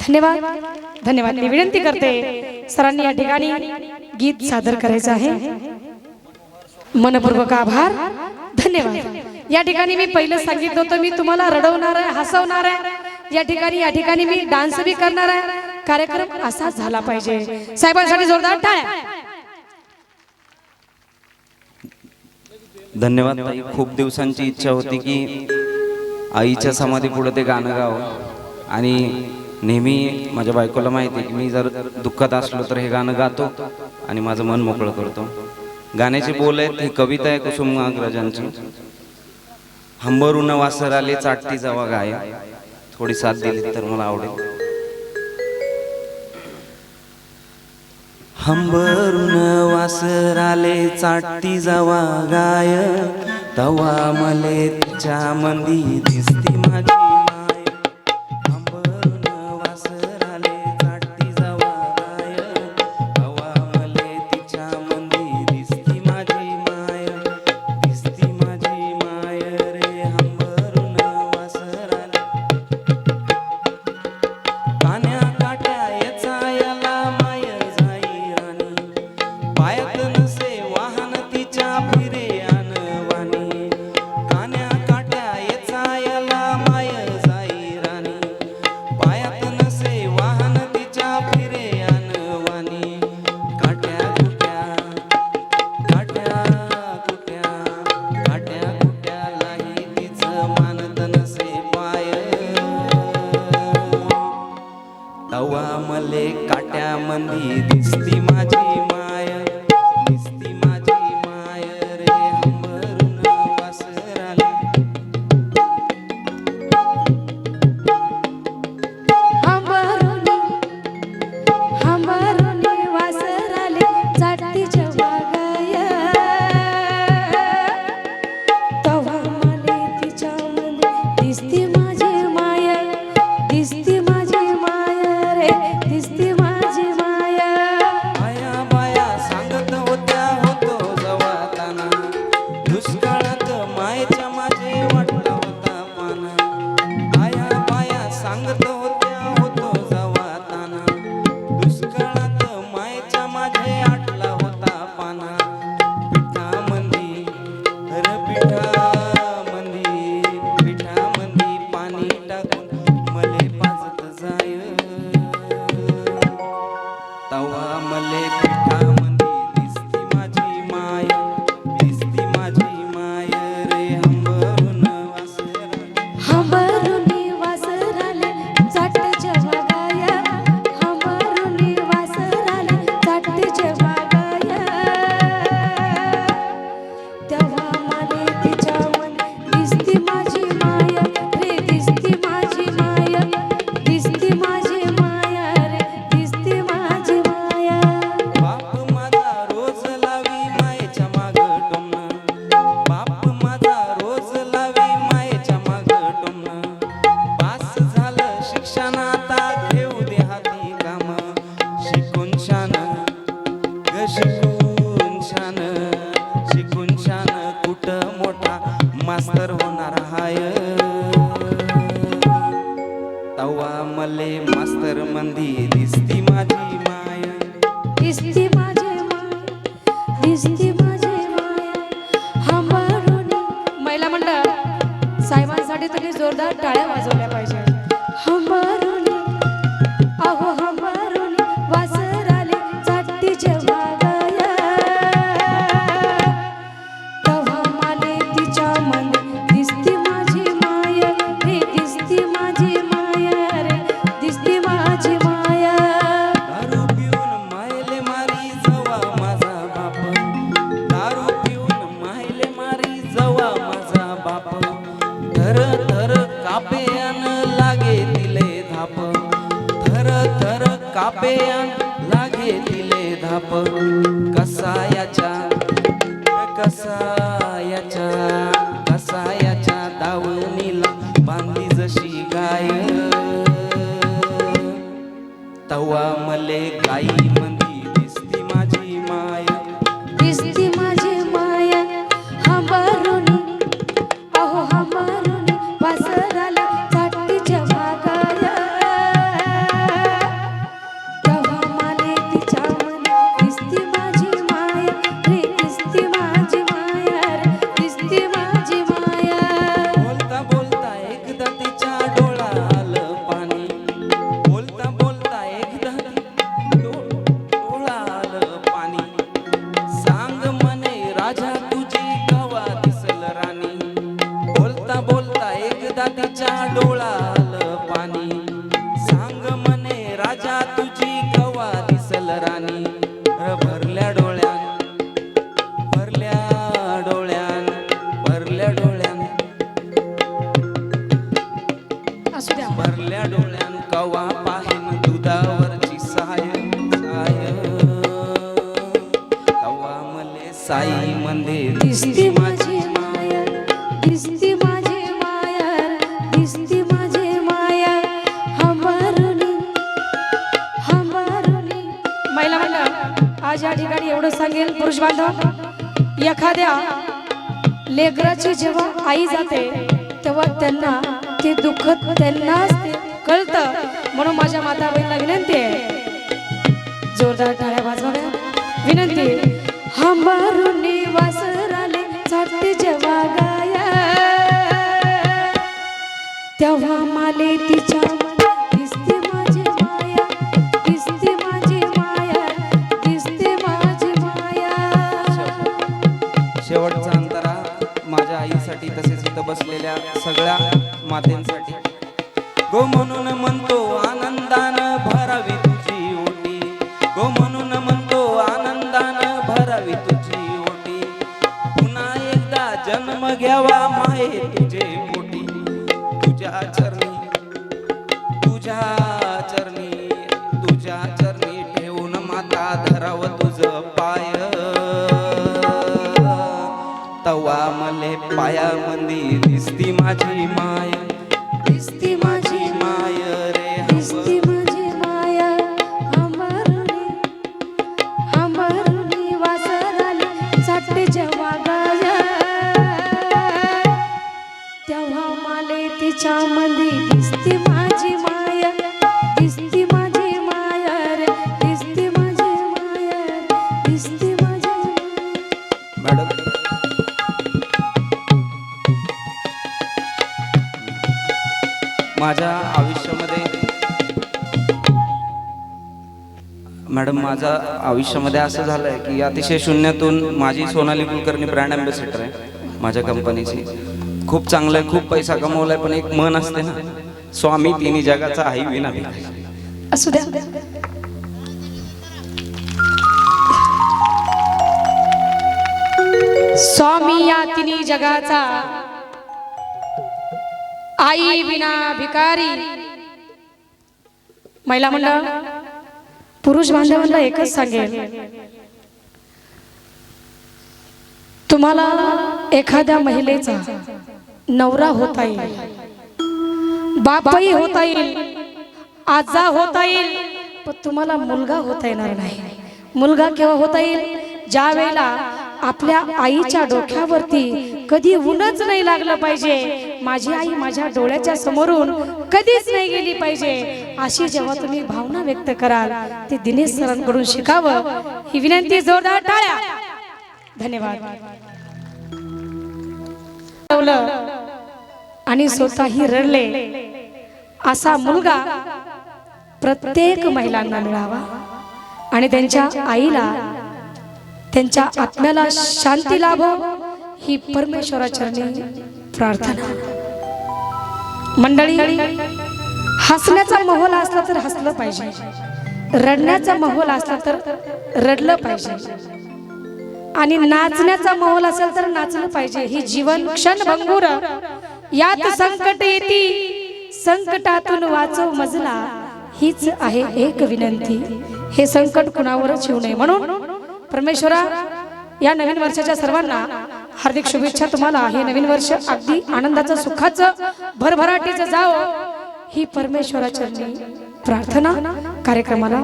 धन्यवाद। धन्यवाद। मी विनंती करते सरांनी या ठिकाणी गीत सादर करायचं आहे। मनपूर्वक आभार। धन्यवाद। या ठिकाणी मी पहिलं सांगितलं होतं मी तुम्हाला रडवणार आहे हसवणार आहे। या ठिकाणी या ठिकाणी मी डान्स बी करणार आहे। कार्यक्रम असाच झाला पाहिजे। साहेबांसाठी जोरदार टाळ्या। धन्यवाद खूप दिवसांची इच्छा होती की आईच्या समाधी पुढे ते गाणं गावं। आणि नेहमी माझ्या बायकोला माहिती आहे की मी जर दुःखात असलो तर हे गाणं गातो आणि माझं मन मोकळं करतो. गाण्याचे बोल आहेत ही कविता आहे कुसुमाग्रजांची हंबर उन वासर आले चाटती जावा गाय. थोडी साथ दिली तर मला आवडेल. हंबरून वासर आले चाटती जावा गाय. तवा मले तिच्या मंदी दिसती माझी. लावणार हाय. तवा मले मास्तर मंदी दिसती माझी माय. दिसती माय. दिसती कसायाचा कसायाचा कसायाच्या दावणीला बांधी जशी गाय? तवा मले गाई साई मंदिर. दिसती माझी माया दिसती माझी माया दिसती माझी माया. हंबारुनी हंबारुनी महिला मंडळ आज या ठिकाणी एवढं सांगेल पुरुष बांधव. एखाद्या लेकराची जेव्हा आई जाते तेव्हा त्यांना ते दुःख त्यांनाच कळतं. म्हणून माझ्या माता बहिणीला विनंती आहे. जोरदार टाळ्या वाजवाव्या. विनंती. हंबारून वासराले चाटते जेव्हा गाया. तेव्हा माले तिच्या माया दिसते माझी माया दिसते माया. शेवटचा अंतरा माझ्या आईसाठी तसेच इथं बसलेल्या सगळ्या मातेंसाठी. गो म्हणून म्हणतो जन्म घ्यावा माये तुझे मोठी. तुझ्या चरण माझ्या आयुष्यामध्ये मॅडम माझ्या आयुष्यामध्ये असं झालंय की अतिशय शून्यातून माझी सोनाली कुलकर्णी ब्रँड अँबॅसेडर आहे माझ्या कंपनीची. खूप चांगलं आहे खूप पैसा कमवलाय पण एक मन असते ना. स्वामी तिन्ही जगाचा आई विना. असू द्या. स्वामी या तिन्ही जगाचा आई विना भिकारी. महिला मंडळ पुरुष बांधवांना एकच सांगेल. तुम्हाला एखाद्या महिलेचा नवरा होता येईल. बापही होता येईल. आजा होता येईल. पण तुम्हाला मुलगा होता येणार नाही. मुलगा केव्हा होता येईल? ज्या वेळेला आपल्या आईच्या डोक्यावरती कधी ऊनच नाही लागलं पाहिजे. माझी आई माझ्या डोळ्याच्या समोरून कधीच नाही गेली पाहिजे. अशी जेव्हा तुम्ही भावना व्यक्त कराल ते दिनेश सरांकडून शिकावं. ही विनंती जोरदार टाळ्या. धन्यवाद. आणि स्वतःही रडले. असा मुलगा प्रत्येक महिलांना मिळावा आणि त्यांच्या आईला त्यांच्या आत्म्याला शांती लाभो ही परमेश्वराचरणी प्रार्थना. मंडळी हसण्याचा माहोल असला तर हसलं पाहिजे. रडण्याचा माहोल असला तर रडलं पाहिजे. आणि नाचण्याचा माहोल असेल तर नाचलं पाहिजे. ही जीवन क्षण भंगूर यात संकट येती. संकटातून वाचव मजला. हीच आहे एक विनंती. हे संकट कुणावरच येऊ नये. म्हणून परमेश्वरा या नवीन वर्षाच्या सर्वांना हार्दिक शुभेच्छा तुम्हाला. हे नवीन वर्ष अगदी आनंदाचं सुखाचं भरभराटीचं जावं. ही परमेश्वराचरणी प्रार्थना कार्यक्रमाला